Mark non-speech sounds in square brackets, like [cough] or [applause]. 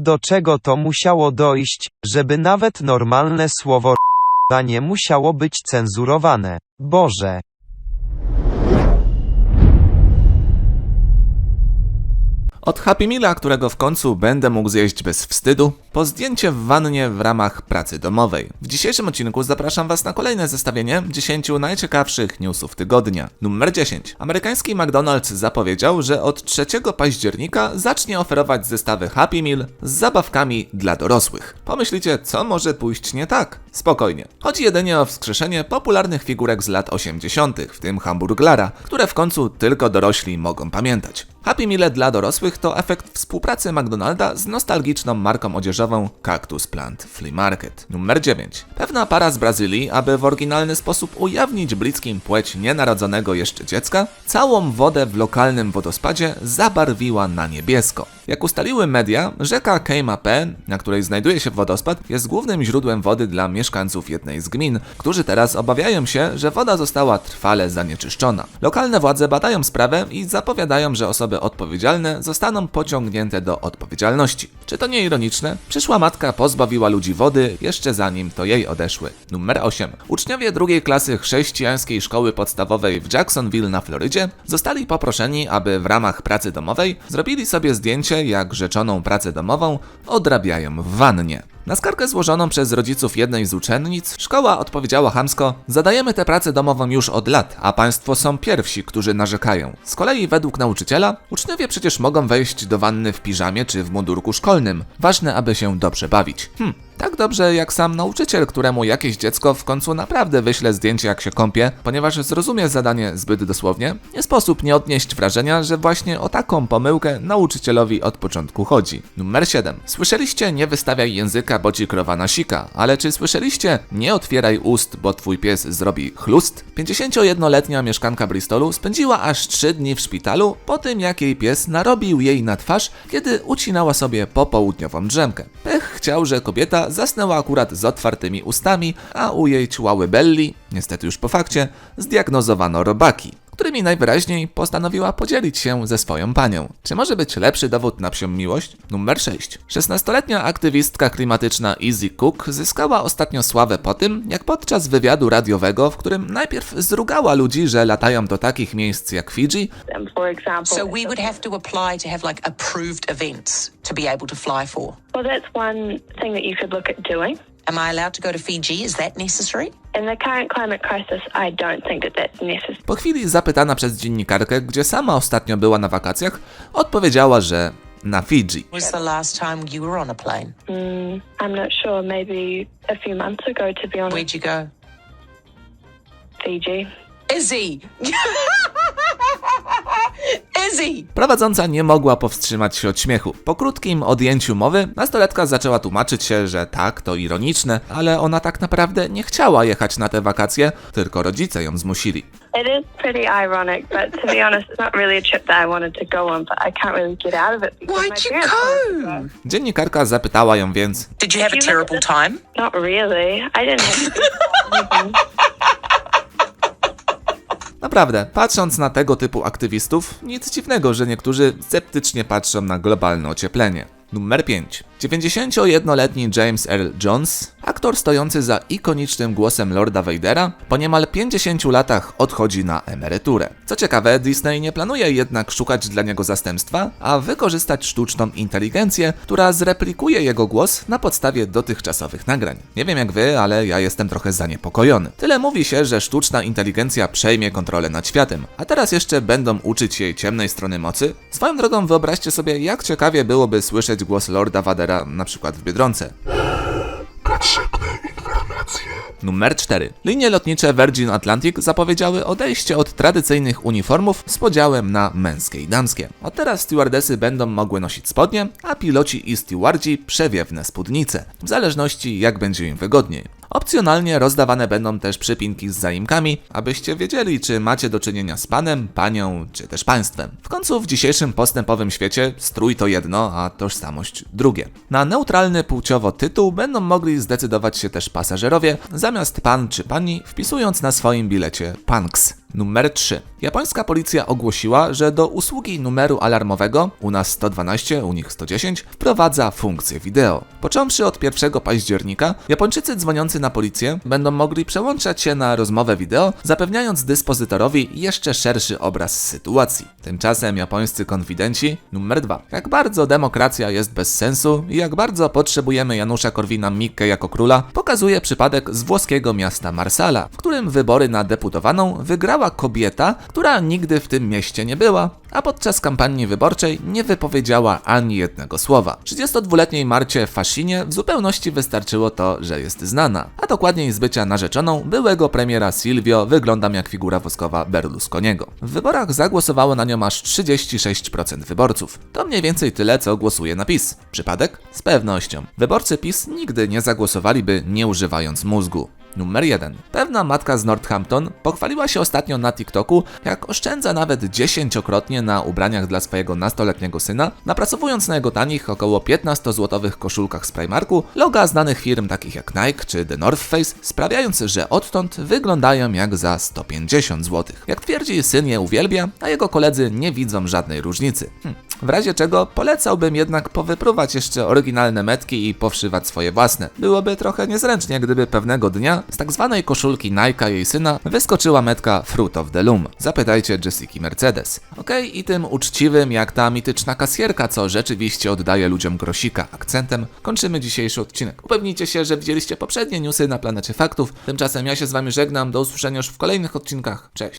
Do czego to musiało dojść, żeby nawet normalne słowo nie musiało być cenzurowane. Boże. Od Happy Meala, którego w końcu będę mógł zjeść bez wstydu, po zdjęcie w wannie w ramach pracy domowej. W dzisiejszym odcinku zapraszam Was na kolejne zestawienie 10 najciekawszych newsów tygodnia. Numer 10. Amerykański McDonald's zapowiedział, że od 3 października zacznie oferować zestawy Happy Meal z zabawkami dla dorosłych. Pomyślicie, co może pójść nie tak? Spokojnie. Chodzi jedynie o wskrzeszenie popularnych figurek z lat 80., w tym hamburglara, które w końcu tylko dorośli mogą pamiętać. Happy Meal dla dorosłych to efekt współpracy McDonalda z nostalgiczną marką odzieżową Cactus Plant Flea Market. Numer 9. Pewna para z Brazylii, aby w oryginalny sposób ujawnić bliskim płeć nienarodzonego jeszcze dziecka, całą wodę w lokalnym wodospadzie zabarwiła na niebiesko. Jak ustaliły media, rzeka Keimapé, na której znajduje się wodospad, jest głównym źródłem wody dla mieszkańców jednej z gmin, którzy teraz obawiają się, że woda została trwale zanieczyszczona. Lokalne władze badają sprawę i zapowiadają, że osoby odpowiedzialne zostaną pociągnięte do odpowiedzialności. Czy to nie ironiczne? Przyszła matka pozbawiła ludzi wody jeszcze zanim to jej odeszły. Numer 8. Uczniowie drugiej klasy chrześcijańskiej szkoły podstawowej w Jacksonville na Florydzie zostali poproszeni, aby w ramach pracy domowej zrobili sobie zdjęcie, jak rzeczoną pracę domową odrabiają w wannie. Na skargę złożoną przez rodziców jednej z uczennic, szkoła odpowiedziała hamsko: Zadajemy tę pracę domową już od lat, a państwo są pierwsi, którzy narzekają. Z kolei według nauczyciela, uczniowie przecież mogą wejść do wanny w piżamie czy w mundurku szkolnym. Ważne, aby się dobrze bawić. Hm, tak dobrze jak sam nauczyciel, któremu jakieś dziecko w końcu naprawdę wyśle zdjęcie jak się kąpie, ponieważ zrozumie zadanie zbyt dosłownie, nie sposób nie odnieść wrażenia, że właśnie o taką pomyłkę nauczycielowi od początku chodzi. Numer 7. Słyszeliście nie wystawiaj języka, bo ci krowa nasika, ale czy słyszeliście nie otwieraj ust, bo twój pies zrobi chlust? 51-letnia mieszkanka Bristolu spędziła aż 3 dni w szpitalu po tym jak jej pies narobił jej na twarz, kiedy ucinała sobie popołudniową drzemkę. Pech chciał, że kobieta zasnęła akurat z otwartymi ustami, a u jej ciłały belli, niestety już po fakcie, zdiagnozowano robaki którymi najwyraźniej postanowiła podzielić się ze swoją panią. Czy może być lepszy dowód na psią miłość? Numer 6. 16-letnia aktywistka klimatyczna Easy Cook zyskała ostatnio sławę po tym, jak podczas wywiadu radiowego, w którym najpierw zrugała ludzi, że latają do takich miejsc jak Fidżi, for example. So we would have to apply to have like approved events to be able to fly for. well, that's one thing that you could look at doing. Am I allowed to go to Fiji? Is that necessary? In the current climate crisis, I don't think that that's necessary. po chwili zapytana przez dziennikarkę, gdzie sama ostatnio była na wakacjach, odpowiedziała, że na Fidżi. Was the last time you were on a plane? Mm, I'm not sure. Maybe a few months ago, to be honest. Where'd you go? Fiji. Izzy! [laughs] Izzy! Prowadząca nie mogła powstrzymać się od śmiechu. Po krótkim odjęciu mowy, nastolatka zaczęła tłumaczyć się, że tak, to ironiczne, ale ona tak naprawdę nie chciała jechać na te wakacje, tylko rodzice ją zmusili. It is pretty ironic, but to be honest, it's not really a trip that I wanted to go on, but I can't really get out of it because Why'd my you parents wanted to go? Dziennikarka zapytała ją więc, Did you have a terrible time? Not really. I didn't have [laughs] anything. Naprawdę, patrząc na tego typu aktywistów, nic dziwnego, że niektórzy sceptycznie patrzą na globalne ocieplenie. Numer 5. 91-letni James Earl Jones, aktor stojący za ikonicznym głosem Lorda Vadera, po niemal 50 latach odchodzi na emeryturę. Co ciekawe, Disney nie planuje jednak szukać dla niego zastępstwa, a wykorzystać sztuczną inteligencję, która zreplikuje jego głos na podstawie dotychczasowych nagrań. Nie wiem jak wy, ale ja jestem trochę zaniepokojony. Tyle mówi się, że sztuczna inteligencja przejmie kontrolę nad światem, a teraz jeszcze będą uczyć jej ciemnej strony mocy? Swoją drogą wyobraźcie sobie, jak ciekawie byłoby słyszeć głos Lorda Vadera na przykład w Biedronce. Numer 4. Linie lotnicze Virgin Atlantic zapowiedziały odejście od tradycyjnych uniformów z podziałem na męskie i damskie. Od teraz stewardesy będą mogły nosić spodnie, a piloci i stewardzi przewiewne spódnice, w zależności jak będzie im wygodniej. Opcjonalnie rozdawane będą też przypinki z zaimkami, abyście wiedzieli, czy macie do czynienia z panem, panią, czy też państwem. W końcu w dzisiejszym postępowym świecie strój to jedno, a tożsamość drugie. Na neutralny płciowo tytuł będą mogli zdecydować się też pasażerowie, zamiast pan czy pani wpisując na swoim bilecie Punks. Numer 3. Japońska policja ogłosiła, że do usługi numeru alarmowego, u nas 112, u nich 110, wprowadza funkcję wideo. Począwszy od 1 października, Japończycy dzwoniący na policję będą mogli przełączać się na rozmowę wideo, zapewniając dyspozytorowi jeszcze szerszy obraz sytuacji. Tymczasem japońscy konfidenci numer 2. Jak bardzo demokracja jest bez sensu i jak bardzo potrzebujemy Janusza Korwina-Mikke jako króla, pokazuje przypadek z włoskiego miasta Marsala, w którym wybory na deputowaną wygrała kobieta, która nigdy w tym mieście nie była, a podczas kampanii wyborczej nie wypowiedziała ani jednego słowa. 32-letniej Marcie Fascinie w zupełności wystarczyło to, że jest znana, a dokładniej z bycia narzeczoną byłego premiera Silvio wyglądam jak figura woskowa Berlusconiego. W wyborach zagłosowało na nią aż 36% wyborców. To mniej więcej tyle, co głosuje na PiS. Przypadek? Z pewnością. Wyborcy PiS nigdy nie zagłosowaliby nie używając mózgu. Numer 1. Pewna matka z Northampton pochwaliła się ostatnio na TikToku, jak oszczędza nawet dziesięciokrotnie na ubraniach dla swojego nastoletniego syna, napracowując na jego tanich około 15-złotowych koszulkach z Primarku loga znanych firm takich jak Nike czy The North Face, sprawiając, że odtąd wyglądają jak za 150 zł. Jak twierdzi, syn je uwielbia, a jego koledzy nie widzą żadnej różnicy. Hm. W razie czego polecałbym jednak powyprówać jeszcze oryginalne metki i powszywać swoje własne. Byłoby trochę niezręcznie, gdyby pewnego dnia z tak zwanej koszulki Nike'a jej syna wyskoczyła metka Fruit of the Loom. Zapytajcie Jessica Mercedes. Okej, i tym uczciwym jak ta mityczna kasjerka, co rzeczywiście oddaje ludziom grosika akcentem, kończymy dzisiejszy odcinek. Upewnijcie się, że widzieliście poprzednie newsy na planecie faktów. Tymczasem ja się z wami żegnam, do usłyszenia już w kolejnych odcinkach. Cześć!